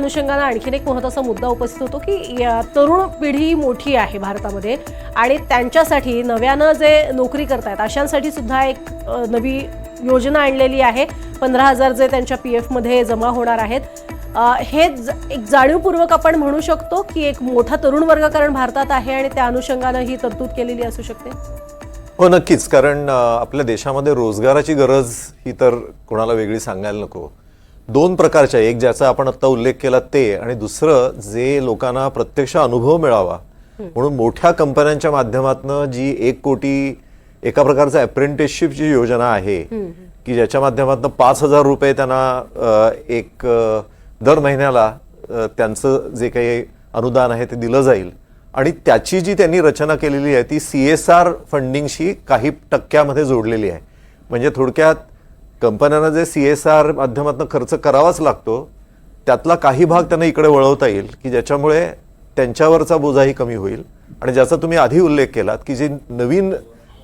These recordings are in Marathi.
अनुषंगानं आणखीन एक महत्त्वाचा मुद्दा उपस्थित होतो की तरुण पिढी मोठी आहे भारतामध्ये आणि त्यांच्यासाठी नव्यानं जे नोकरी करतायत अशांसाठी सुद्धा एक नवी योजना आणलेली आहे. पंधरा हजार जे त्यांच्या पी एफमध्ये जमा होणार आहेत. हे एक जाणीवपूर्वक आपण म्हणू शकतो की एक मोठा तरुण वर्ग कारण भारतात आहे आणि त्या अनुषंगानं ही तरतूद केलेली असू शकते? हो नक्कीच. कारण आपल्या देशामध्ये रोजगाराची गरज ही तर कोणाला वेगळी सांगायला नको. दोन प्रकारच्या एक ज्याचा आपण आत्ता उल्लेख केला ते आणि दुसरं जे लोकांना प्रत्यक्ष अनुभव मिळावा. म्हणून मोठ्या कंपन्यांच्या माध्यमातून जी एक कोटी एका प्रकारचं अप्रेंटिसशिपची योजना आहे की ज्याच्या माध्यमातून पाच हजार रुपये त्यांना एक दर महिन्याला त्यांचं जे काही अनुदान आहे ते दिलं जाईल. आणि त्याची जी त्यांनी रचना केलेली आहे ती सी एस आर फंडिंगशी काही टक्क्यामध्ये जोडलेली आहे. म्हणजे थोडक्यात कंपन्यांना जे सी एस आर माध्यमातून खर्च करावाच लागतो त्यातला काही भाग त्यांना इकडे वळवता येईल की ज्याच्यामुळे त्यांच्यावरचा बोजाही कमी होईल. आणि ज्याचा तुम्ही आधी उल्लेख केलात की जे नवीन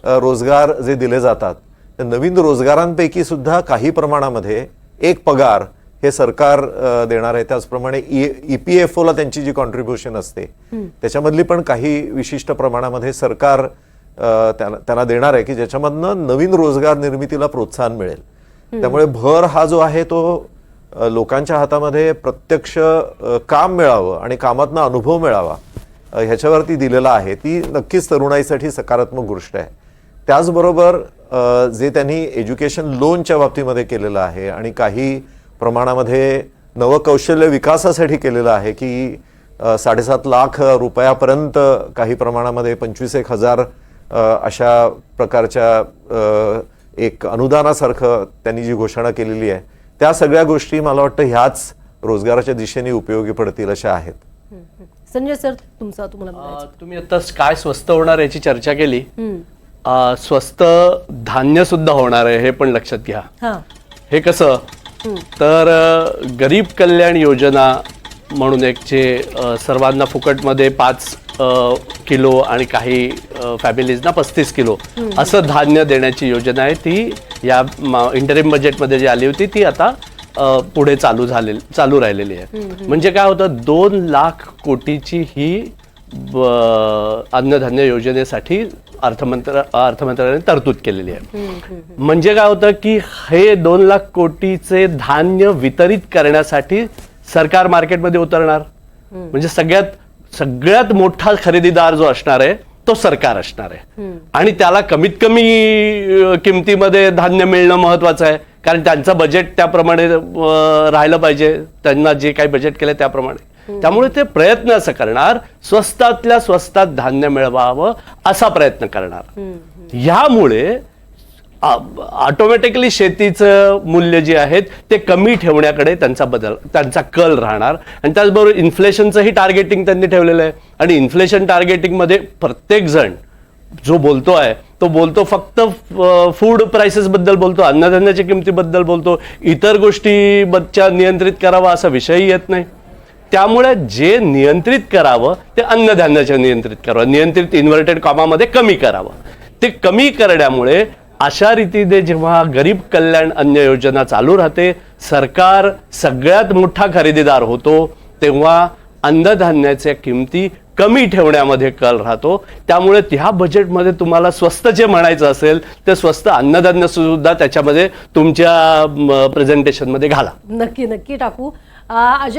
रोजगार जे दिले जातात त्या नवीन रोजगारांपैकी सुद्धा काही प्रमाणामध्ये एक पगार हे सरकार देणार आहे. त्याचप्रमाणे ई पी एफ ओला त्यांची जी कॉन्ट्रीब्युशन असते त्याच्यामधली पण काही विशिष्ट प्रमाणामध्ये सरकार त्यांना देणार आहे की ज्याच्यामधनं नवीन रोजगार निर्मितीला प्रोत्साहन मिळेल. त्यामुळे भर हा जो आहे तो लोकांच्या हातामध्ये प्रत्यक्ष काम मिळावं आणि कामातनं अनुभव मिळावा ह्याच्यावरती दिलेला आहे. ती नक्कीच तरुणाईसाठी सकारात्मक गोष्ट आहे. त्याचबरोबर जे त्यांनी एज्युकेशन लोनच्या बाबतीमध्ये केलेलं आहे आणि काही प्रमाणामध्ये नवकौशल्य विकासासाठी केलेलं आहे की साडेसात लाख रुपयापर्यंत काही प्रमाणामध्ये पंचवीस एक हजार अशा प्रकारच्या एक अनुदानासारखं त्यांनी जी घोषणा केलेली आहे त्या सगळ्या गोष्टी मला वाटतं ह्याच रोजगाराच्या दिशेने उपयोगी पडतील अशा आहेत. संजय सर तुमचा तुम्हाला तुम्ही आता काय स्वस्त होणार याची चर्चा केली. स्वस्त धान्य सुद्धा होणार आहे हे पण लक्षात घ्या. हां. हे कसं? तर गरीब कल्याण योजना म्हणून एक जे सर्वांना फुकटमध्ये पाच किलो आणि काही फॅमिलीजना पस्तीस किलो. असं धान्य देण्याची योजना आहे. ती या इंटरिम बजेटमध्ये जी आली होती ती आता पुढे चालू झाले चालू राहिलेली आहे. म्हणजे काय होतं दोन लाख कोटीची ही अन्नधान्य योजनेसाठी अर्थमंत्र अर्थमंत्र्याने तरतूद केलेली आहे. म्हणजे काय होतं की हे दोन लाख कोटीचे धान्य वितरित करण्यासाठी सरकार मार्केटमध्ये उतरणार. म्हणजे सगळ्यात सगळ्यात मोठा खरेदीदार जो असणार आहे तो सरकार असणार आहे. आणि त्याला कमीत कमी किमतीमध्ये धान्य मिळणं महत्वाचं आहे. कारण त्यांचं बजेट त्याप्रमाणे राहिलं पाहिजे. त्यांना जे काही बजेट केलं त्याप्रमाणे. त्यामुळे ते प्रयत्न असं करणार स्वस्तातल्या स्वस्तात धान्य मिळवावं असा प्रयत्न करणार. ह्यामुळे ऑटोमॅटिकली शेतीचं मूल्य जे आहेत ते कमी ठेवण्याकडे त्यांचा बदल त्यांचा कल राहणार. आणि त्याचबरोबर इन्फ्लेशनचंही टार्गेटिंग त्यांनी ठेवलेलं आहे. आणि इन्फ्लेशन टार्गेटिंगमध्ये प्रत्येकजण जो बोलतो आहे तो बोलतो फक्त फूड प्राइसेस बद्दल बोलतो अन्नधान्याच्या किमतीबद्दल बोलतो. इतर गोष्टी बच्चा नियंत्रित करावा असा विषयही येत नाही. त्यामुळे जे नियंत्रित करावं ते अन्नधान्याच्या नियंत्रित करावं. नियंत्रित इन्व्हर्टेड कॉमामध्ये कमी करावं. ते कमी करण्यामुळे अशा रीतीने जेव्हा गरीब कल्याण अन्न योजना चालू राहते सरकार सगळ्यात मोठा खरेदीदार होतो तेव्हा अन्नधान्याच्या किमती कमी ठेवण्यामध्ये कल राहतो. त्यामुळे ह्या बजेटमध्ये तुम्हाला स्वस्त जे म्हणायचं असेल ते स्वस्त अन्नधान्य सुद्धा त्याच्यामध्ये तुमच्या प्रेझेंटेशनमध्ये घाला. नक्की नक्की टाकू. अजय